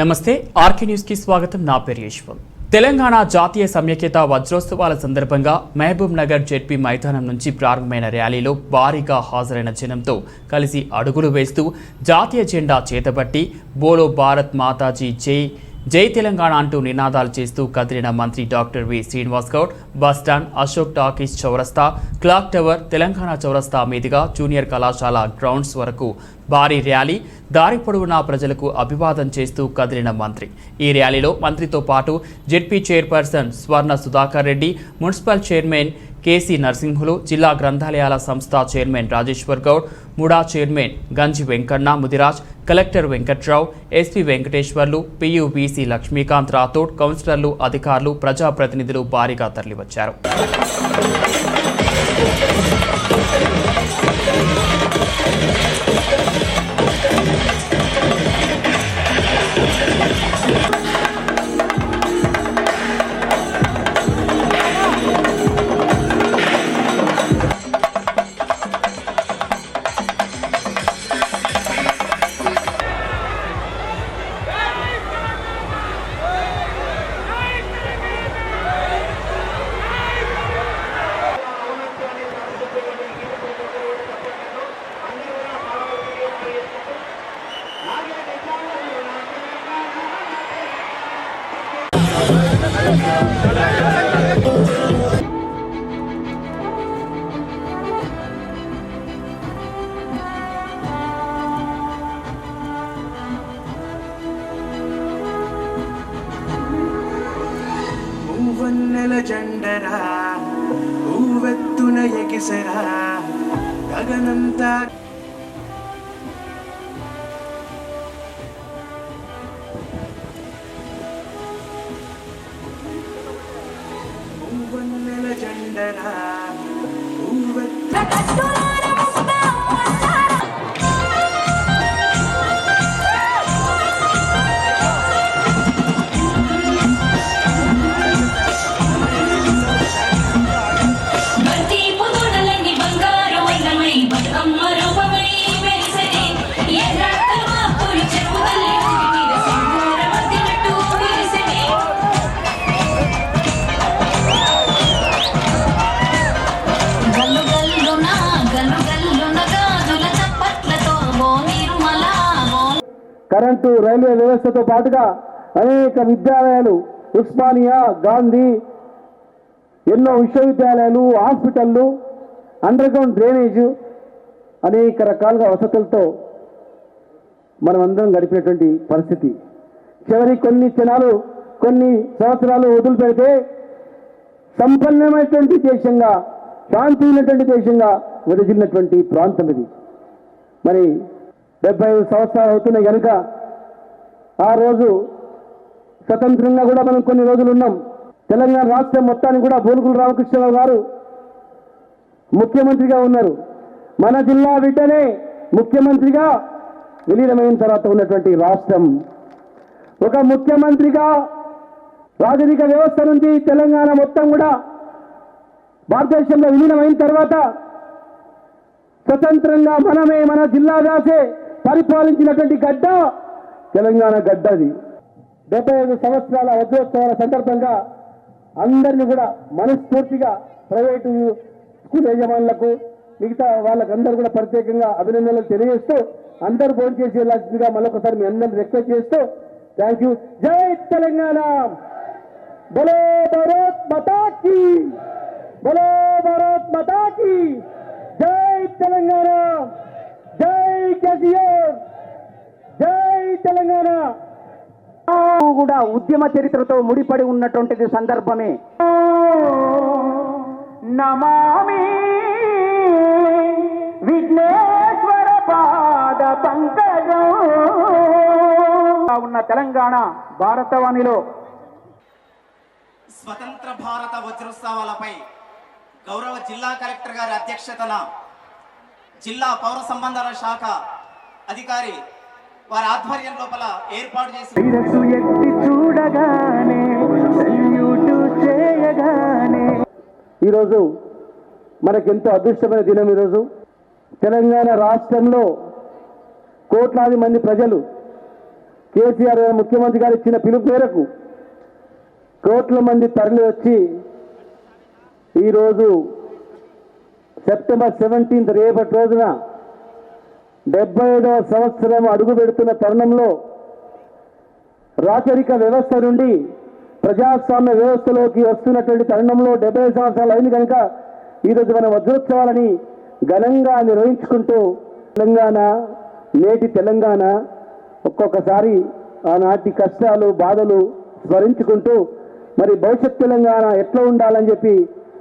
నమస్తే ఆర్కే న్యూస్కి స్వాగతం. నా పేరు యశ్వం. తెలంగాణ జాతీయ సమైక్యత వజ్రోత్సవాల సందర్భంగా మహబూబ్ నగర్ జెడ్పీ మైదానం నుంచి ప్రారంభమైన ర్యాలీలో భారీగా హాజరైన జనంతో కలిసి అడుగులు వేస్తూ జాతీయ జెండా చేతబట్టి బోలో భారత్ మాతాజీ జై జై తెలంగాణ అంటూ నినాదాలు చేస్తూ కదిలిన మంత్రి doctor V Srinivas Goud bus stand Ashok talkies చౌరస్తా క్లాక్ టవర్ తెలంగాణ చౌరస్తా మీదుగా జూనియర్ కళాశాల గ్రౌండ్స్ వరకు భారీ ర్యాలీ దారి పొడవునా ప్రజలకు అభివాదం చేస్తూ కదిలిన మంత్రి. ఈ ర్యాలీలో మంత్రితో పాటు ZP chairperson Swarna Sudhakar Reddy municipal chairman KC Narasimhulu జిల్లా గ్రంథాలయాల సంస్థ chairman Rajeshwar Goud MUDA chairman Ganji Venkanna Mudiraj collector Venkatrao SP Venkateswarlu PUBC Lakshmikanth Rathod కౌన్సిలర్లు అధికారులు ప్రజాప్రతినిధులు భారీగా తరలివచ్చారు. పువ్వన్నెల జెండరా ఊవెత్తున ఎగిసరా గగనంతా పువ్వన్నెల జెండరా ఊవెత్తు కరెంటు రైల్వే వ్యవస్థతో పాటుగా అనేక విద్యాలయాలు ఉస్మానియా గాంధీ ఎన్నో విశ్వవిద్యాలయాలు హాస్పిటళ్ళు అండర్ గ్రౌండ్ డ్రైనేజ్ అనేక రకాలుగా వసతులతో మనం అందరం గడిపినటువంటి పరిస్థితి. చివరి కొన్ని క్షణాలు కొన్ని సంవత్సరాలు వదిలిపెడితే సంపన్నమైనటువంటి దేశంగా శాంతి ఉన్నటువంటి దేశంగా విరజిల్లినటువంటి ప్రాంతం ఇది. మరి డెబ్బై ఐదు సంవత్సరాలు అవుతున్నాయి కనుక ఆ రోజు స్వతంత్రంగా కూడా మనం కొన్ని రోజులు ఉన్నాం. తెలంగాణ రాష్ట్రం మొత్తానికి కూడా బోలుగుల రామకృష్ణరావు గారు ముఖ్యమంత్రిగా ఉన్నారు. మన జిల్లా బిడ్డనే ముఖ్యమంత్రిగా విలీనమైన తర్వాత ఉన్నటువంటి రాష్ట్రం. ఒక ముఖ్యమంత్రిగా రాజరిక వ్యవస్థ నుంచి తెలంగాణ మొత్తం కూడా భారతదేశంలో విలీనమైన తర్వాత స్వతంత్రంగా మనమే మన జిల్లా రాసే పరిపాలించినటువంటి గడ్డ తెలంగాణ గడ్డ అది. డెబ్బై ఐదు సంవత్సరాల వజ్రోత్సవాల సందర్భంగా అందరినీ కూడా మనస్ఫూర్తిగా ప్రైవేటు స్కూల్ యజమానులకు మిగతా వాళ్ళకందరూ కూడా ప్రత్యేకంగా అభినందనలు తెలియజేస్తూ అందరూ భోజనం చేసి వెళ్ళాల్సిందిగా మళ్ళొకసారి మీ అందరిని రిక్వెస్ట్ చేస్తూ థ్యాంక్ యూ. జై తెలంగాణ! బలో భరత్ మతాకి బలో భరత్ మతాకి జై తెలంగాణ! జై కేసీఆర్! జై తెలంగాణ! కూడా ఉద్యమ చరిత్రతో ముడిపడి ఉన్నటువంటిది సందర్భమే. నమామి విఘ్నేశ్వర పాద పంకజం. ఉన్న తెలంగాణ భారతవాణిలో. స్వతంత్ర భారత వజ్రోత్సవాలపై గౌరవ జిల్లా కలెక్టర్ గారి అధ్యక్షతన జిల్లా పౌర సంబంధాల శాఖ అధికారి వారి ఆధ్వర్యం లోపల ఏర్పాటు చేసి ఎత్తి చూడగానే ఈరోజు మనకెంతో అదృష్టమైన దినం ఈరోజు. తెలంగాణ రాష్ట్రంలో కోట్లాది మంది ప్రజలు కేసీఆర్ ముఖ్యమంత్రి గారు ఇచ్చిన పిలుపు మేరకు కోట్ల మంది తరలి వచ్చి ఈరోజు సెప్టెంబర్ సెవెంటీన్త్ రేపటి రోజున డెబ్బై ఐదవ సంవత్సరం అడుగు పెడుతున్న తరుణంలో రాచరిక వ్యవస్థ నుండి ప్రజాస్వామ్య వ్యవస్థలోకి వస్తున్నటువంటి తరుణంలో డెబ్బై సంవత్సరాలు అయింది కనుక ఈరోజు మన వజ్రోత్సవాలని ఘనంగా నిర్వహించుకుంటూ తెలంగాణ నేటి తెలంగాణ ఒక్కొక్కసారి ఆనాటి కష్టాలు బాధలు స్మరించుకుంటూ మరి భవిష్యత్ తెలంగాణ ఎట్లా ఉండాలని చెప్పి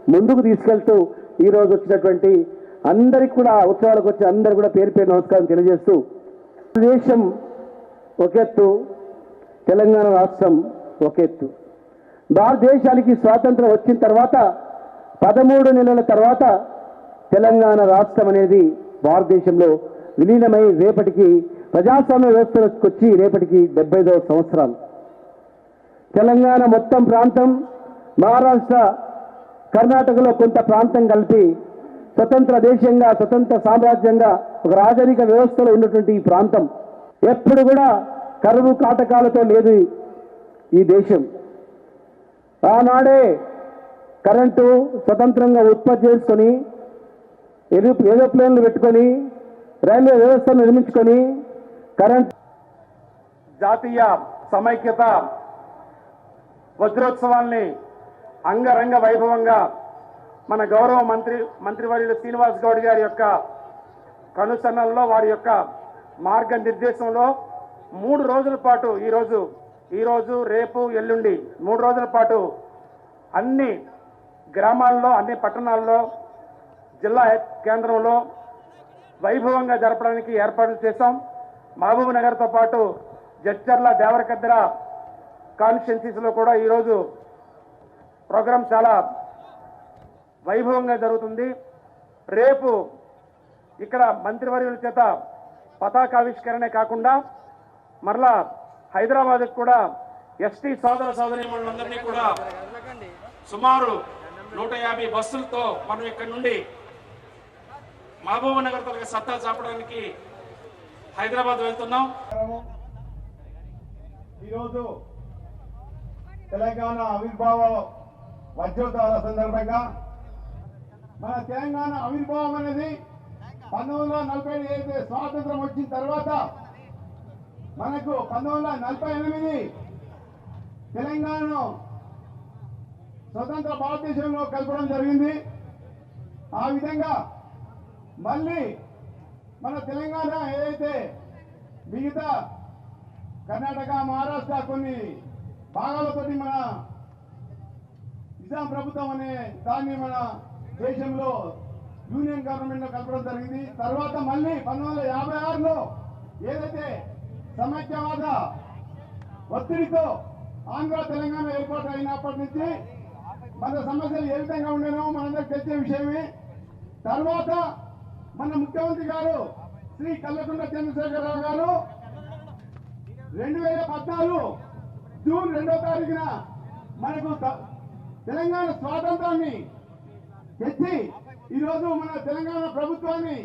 ముందుకు తీసుకెళ్తూ ఈరోజు వచ్చినటువంటి అందరికి కూడా ఉత్సవాలకు వచ్చి అందరు కూడా పేరు పేరు నమస్కారం తెలియజేస్తూ దేశం ఒక ఎత్తు తెలంగాణ రాష్ట్రం ఒక ఎత్తు. భారతదేశానికి స్వాతంత్రం వచ్చిన తర్వాత పదమూడు నెలల తర్వాత తెలంగాణ రాష్ట్రం అనేది భారతదేశంలో విలీనమై రేపటికి ప్రజాస్వామ్య వ్యవస్థలోకి వచ్చి రేపటికి డెబ్బైదవ సంవత్సరాలు. తెలంగాణ మొత్తం ప్రాంతం మహారాష్ట్ర కర్ణాటకలో కొంత ప్రాంతం కలిపి స్వతంత్ర దేశంగా స్వతంత్ర సామ్రాజ్యంగా ఒక రాజరిక వ్యవస్థలో ఉన్నటువంటి ఈ ప్రాంతం. ఎప్పుడు కూడా కరువు కాటకాలతో లేదు ఈ దేశం. ఆనాడే కరెంటు స్వతంత్రంగా ఉత్పత్తి చేసుకొని ఏరో ఏరోప్లేన్లు పెట్టుకొని రైల్వే వ్యవస్థను నిర్మించుకొని కరెంట్ జాతీయ సమైక్యత వజ్రోత్సవాల్ని అంగరంగ వైభవంగా మన గౌరవ మంత్రి మంత్రివర్యులు శ్రీనివాస్ గౌడ్ గారి యొక్క కనుసన్నల్లో వారి యొక్క మార్గనిర్దేశంలో మూడు రోజుల పాటు ఈరోజు ఈరోజు రేపు ఎల్లుండి మూడు రోజుల పాటు అన్ని గ్రామాల్లో అన్ని పట్టణాల్లో జిల్లా కేంద్రంలో వైభవంగా జరపడానికి ఏర్పాట్లు చేశాం. మహబూబ్ నగర్తో పాటు జడ్చర్ల దేవరకద్ర కాన్స్టిట్యున్సీస్లో కూడా ఈరోజు ప్రోగ్రాం చాలా వైభవంగా జరుగుతుంది. రేపు ఇక్కడ మంత్రివర్యుల చేత పతాకావిష్కరణే కాకుండా మరలా హైదరాబాద్కి కూడా ఎస్టీ సోదర సోదరీమణులందరినీ కూడా సుమారు నూట యాభై బస్సులతో మనం ఇక్కడ నుండి మహబూబ్ నగర్ తలకి సత్తా చాపడానికి హైదరాబాద్ వెళ్తున్నాం. ఈరోజు తెలంగాణ ఆవిర్భావ వజ్రోత్సవాల సందర్భంగా మన తెలంగాణ ఆవిర్భావం అనేది పంతొమ్మిది వందల నలభై ఏదైతే స్వాతంత్రం వచ్చిన తర్వాత మనకు పంతొమ్మిది వందల నలభై ఎనిమిది తెలంగాణను స్వతంత్ర భారతదేశంలో కలపడం జరిగింది. ఆ విధంగా మళ్ళీ మన తెలంగాణ ఏదైతే మిగతా కర్ణాటక మహారాష్ట్ర కొన్ని భాగాలతోటి మన ఇస్లాం ప్రభుత్వం అనే దాన్ని మన దేశంలో యూనియన్ గవర్నమెంట్లో కలపడం జరిగింది. తర్వాత మళ్ళీ పంతొమ్మిది యాభై ఆరులో ఏదైతే సమైక్యవాద ఒత్తిడితో ఆంధ్ర తెలంగాణ ఏర్పాటు అయినప్పటి నుంచి మన సమస్యలు ఏ విధంగా ఉండేనో మనందరికి తెలిసే విషయమే. తర్వాత మన ముఖ్యమంత్రి గారు శ్రీ కల్లకుంట చంద్రశేఖరరావు గారు రెండు వేల పద్నాలుగు జూన్ రెండో తారీఖున మనకు త- తెలంగాణ స్వాతంత్రాన్ని తెచ్చి ఈరోజు మన తెలంగాణ ప్రభుత్వాన్ని